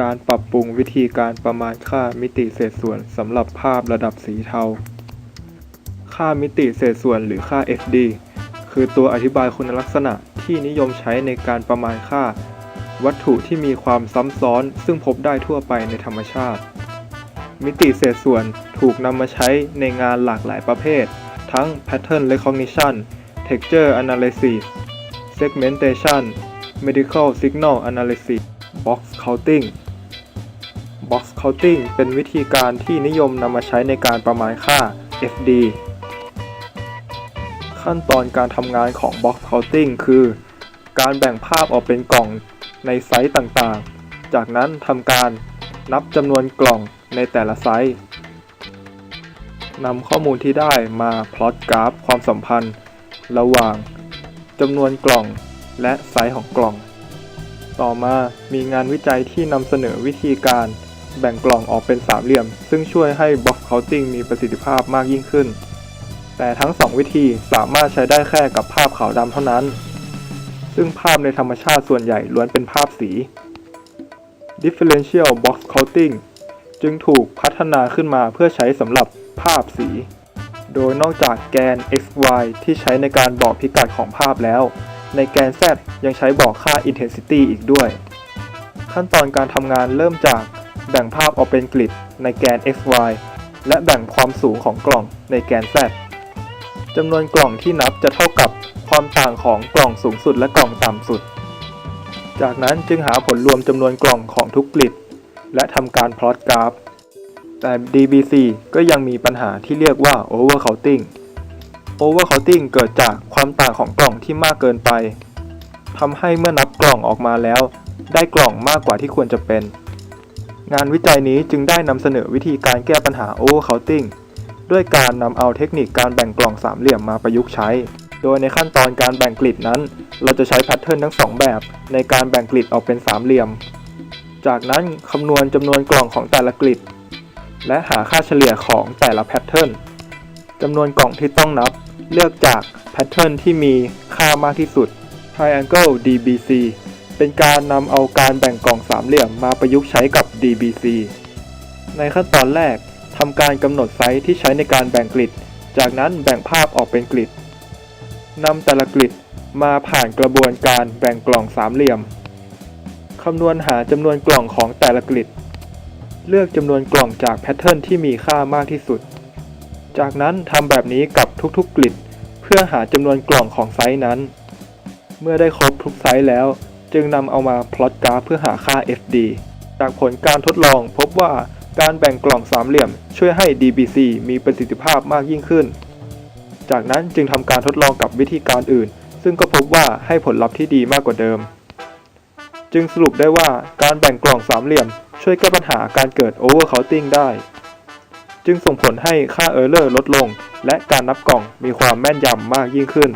การปรับปรุงวิธีการประมาณค่ามิติเศษส่วนสำหรับภาพระดับสีเทา ค่ามิติเศษส่วนหรือค่า FD คือตัวอธิบายคุณลักษณะที่นิยมใช้ในการประมาณค่า วัตถุที่มีความซ้ำซ้อน ซึ่งพบได้ทั่วไปในธรรมชาติ มิติเศษส่วนถูกนำมาใช้ในงานหลากหลายประเภท ทั้ง Pattern Recognition Texture Analysis Segmentation Medical Signal Analysis Box Counting Box Counting เป็นวิธีการที่นิยมนำมาใช้ในการประมาณค่า FD ขั้นตอนการทำงานของ Box Counting คือ การแบ่งภาพออกเป็นกล่องในไซส์ต่างๆ จากนั้นทำการนับจำนวนกล่องในแต่ละไซส์นำข้อมูลที่ได้มาพลอตกราฟความสัมพันธ์ ระหว่างจำนวนกล่องและไซส์ของกล่อง ต่อมามีงานวิจัยที่นำเสนอวิธีการ แบ่งกล่องออกเป็นสามเหลี่ยม ซึ่งช่วยให้ Box Counting มีประสิทธิภาพมากยิ่งขึ้น แต่ทั้งสองวิธีสามารถใช้ได้แค่กับภาพขาวดำเท่านั้น ซึ่งภาพในธรรมชาติส่วนใหญ่ล้วนเป็นภาพสี Differential Box Counting จึงถูกพัฒนาขึ้นมาเพื่อใช้สำหรับภาพสี โดยนอกจากแกน x y ที่ใช้ในการบอกพิกัดของภาพแล้ว ในแกน z ยังใช้บอกค่า intensity อีกด้วย ขั้นตอนการทำงานเริ่มจาก แบ่งภาพออกเป็นกริดในแกน x y และแบ่งความสูงของกล่องในแกน z จำนวนกล่องที่นับจะเท่ากับความต่างของกล่องสูงสุดและกล่องต่ำสุด จากนั้นจึงหาผลรวมจำนวนกล่องของทุกกริดและทำการพลอตกราฟ แต่ DBC ก็ยังมีปัญหาที่เรียกว่า overcounting overcounting เกิดจากความต่างของกล่องที่มากเกินไปทำให้เมื่อนับกล่องออกมาแล้ว ได้กล่องมากกว่าที่ควรจะเป็น งานวิจัยนี้จึงได้นำเสนอวิธีการแก้ปัญหา overcounting ด้วยการนำเอาเทคนิคการแบ่งกล่องสามเหลี่ยมมาประยุกต์ใช้ โดยในขั้นตอนการแบ่งกริดนั้น เราจะใช้แพทเทิร์นทั้งสองแบบ ในการแบ่งกริดออกเป็นสามเหลี่ยม จากนั้นคำนวณจำนวนกล่องของแต่ละกริดและหาค่าเฉลี่ยของแต่ละแพทเทิร์นจำนวนกล่องที่ต้องนับ เลือกจากแพทเทิร์นที่มีค่ามากที่สุด Triangle DBC เป็นการนำเอาการแบ่งกล่องสามเหลี่ยมมาประยุกต์ใช้กับ DBC ในขั้นตอนแรกทำการกำหนดไซส์ที่ใช้ในการแบ่งกริด จากนั้นแบ่งภาพออกเป็นกริดนำแต่ละกริดมาผ่านกระบวนการแบ่งกล่องสามเหลี่ยมคำนวณหาจำนวนกล่องของแต่ละกริด เลือกจำนวนกล่องจากแพทเทิร์นที่มีค่ามากที่สุด จากนั้นทำแบบนี้กับทุกๆกริด เพื่อหาจำนวนกล่องของไซส์นั้น เมื่อได้ครบทุกไซส์แล้ว จึงนำเอามาพลอตกราฟเพื่อหาค่า FD จากผลการทดลองพบว่าการแบ่งกล่องสามเหลี่ยม ช่วยให้ DBC มีประสิทธิภาพมากยิ่งขึ้น จากนั้นจึงทำการทดลองกับวิธีการอื่น ซึ่งก็พบว่าให้ผลลัพธ์ที่ดีมากกว่าเดิม จึงสรุปได้ว่าการแบ่งกล่องสามเหลี่ยม ช่วยแก้ปัญหาการเกิด overcounting ได้ จึงส่งผลให้ค่า error ลดลง และการนับกล่องมีความแม่นยำมากยิ่งขึ้น